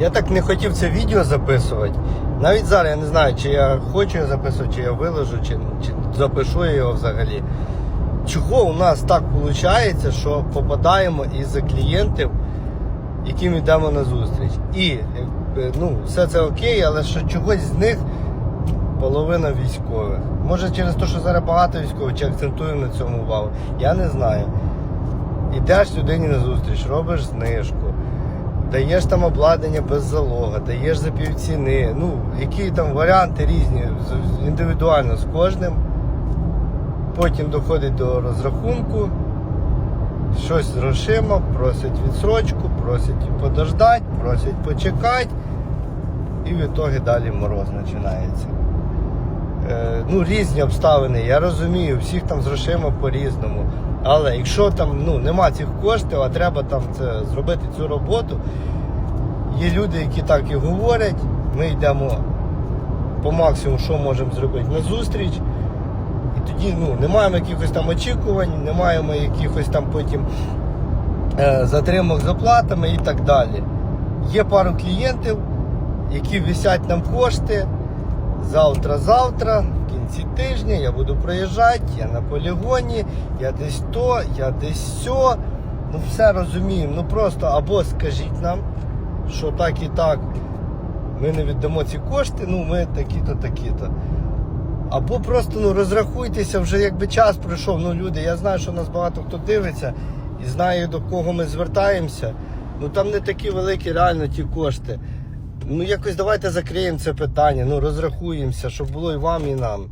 Я так не хотів це відео записувати. Навіть зараз я не знаю, чи я хочу його записувати, чи я виложу, чи, чи запишу я його взагалі. Чого у нас так виходить, що попадаємо із клієнтів, яким йдемо на зустріч. І ну, все це окей, але що чогось з них половина військових. Може через те, що зараз багато військових, чи акцентуємо на цьому увагу. Я не знаю. Ідеш людині на зустріч, робиш знижку, даєш там обладнання без залога, даєш за півціни. Ну, які там варіанти різні, індивідуально з кожним. Потім доходить до розрахунку, щось з грошима, просять відсрочку, просять подождати, просять почекати. І в ітогі далі мороз починається. Е, ну, різні обставини, я розумію, всіх там з грошима по-різному. Але якщо там ну, нема цих коштів, а треба там це зробити цю роботу, є люди, які так і говорять, ми йдемо по максимуму, що можемо зробити на зустріч. І тоді ну, не маємо якихось там очікувань, не маємо якихось там потім е, затримок з оплатами і так далі. Є пару клієнтів, які висять нам кошти. Завтра-завтра, в кінці тижня я буду проїжджати, я на полігоні, я десь то, я десь сьо. Ну все розуміємо. Ну просто або скажіть нам, що так і так, ми не віддамо ці кошти, ну ми такі-то, такі-то. Або просто ну, розрахуйтеся, вже якби час пройшов. Ну, люди, я знаю, що нас багато хто дивиться і знає, до кого ми звертаємося. Ну там не такі великі реально ті кошти. Ну якось давайте закриємо це питання, ну розрахуємося, щоб було і вам, і нам.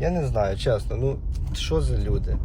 Я не знаю, чесно, ну що за люди.